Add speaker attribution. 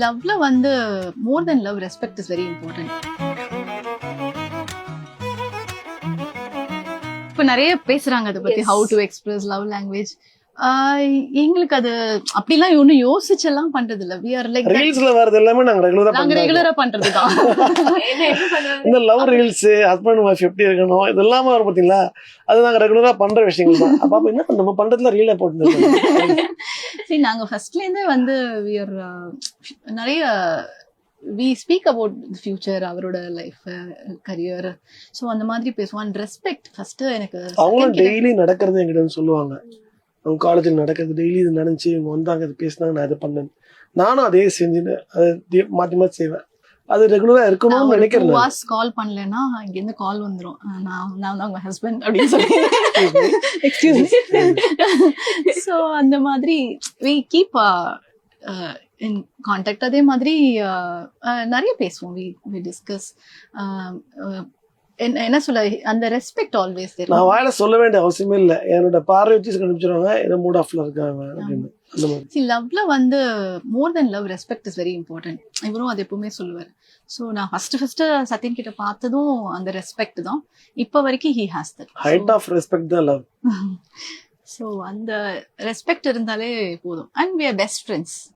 Speaker 1: லவ்ல வந்து more than love respect is very important இப்ப நிறைய பேசுறாங்க அதை பத்தி. How to express love language எங்களுக்கு அது அப்படிலாம் ஒன்னும் யோசிச்செல்லாம் பண்றது இல்ல. வி ஆர் லைக்
Speaker 2: ரீல்ஸ்ல வர்றது எல்லாமே நாங்க ரெகுலரா
Speaker 1: நாங்க ரெகுலரா பண்றதுதான்.
Speaker 3: என்ன எப்படி பண்ணுவாங்க
Speaker 2: இந்த லவ் ரீல்ஸ் ஹஸ்பண்ட் ஒய்ஃப் எப்படி இருக்கணும் இதெல்லாமே வரும் பாத்தீங்களா? அது நாங்க ரெகுலரா பண்ற விஷயங்கள் தான். அப்ப என்ன நம்ம பண்றதுல ரீல போட்டு
Speaker 1: சரி நாங்க ஃபர்ஸ்ட்ல இருந்தே வந்து are, uh, நிறைய வி ஸ்பீக் அபவுட் ஃபியூச்சர் அவரோட லைஃப் கரியர் ஸோ அந்த மாதிரி பேசுவோம். அண்ட் ரெஸ்பெக்ட் ஃபர்ஸ்ட் எனக்கு
Speaker 2: அவங்களும் டெய்லி நடக்கிறது என்கிட்ட சொல்லுவாங்க. அவங்க காலேஜில் நடக்கிறது டெய்லி இது நடந்துச்சு இவங்க வந்தாங்க இது பேசினாங்க நான் இதை பண்ணேன். நானும் அதே செஞ்சுன்னு அதை மாத்தி மாத்தி செய்வேன். அது ரெகுலரா இருக்கணும்னு நினைக்கிறேன்.
Speaker 1: ஹவர்ஸ் கால் பண்ணலன்னா இங்க இருந்து கால் வந்துரும். நான் நான் தான் உங்க ஹஸ்பண்ட் அப்படின்னு சொல்லி. எக்ஸ்கியூஸ் ஸோ அந்த மாதிரி வி கீப் இன் கான்டாக்ட் அதே மாதிரி uh, uh, நிறைய பேசுவோம். வி வி டிஸ்கஸ் என்ன சொல்ல அந்த ரெஸ்பெக்ட் ஆல்வேஸ்
Speaker 2: நான் வாயில சொல்ல வேண்டிய அவசியமே இல்லை. என்னோட பார்வை வச்சு கண்டுபிடிச்சிருவாங்க. என்ன மூட் ஆஃப்ல இருக்காங்க அப்படின்னு.
Speaker 1: லவ்ல வந்து more than love respect is very important இவரும் அது எப்பவுமே சொல்லுவார். ஸோ நான் ஃபர்ஸ்ட் ஃபர்ஸ்ட் சத்யன் கிட்ட பார்த்ததும் அந்த ரெஸ்பெக்ட் தான். இப்போ வரைக்கும் he has that
Speaker 2: height of respect தான் லவ்
Speaker 1: ஸோ அந்த ரெஸ்பெக்ட் இருந்தாலே போதும். And we are best friends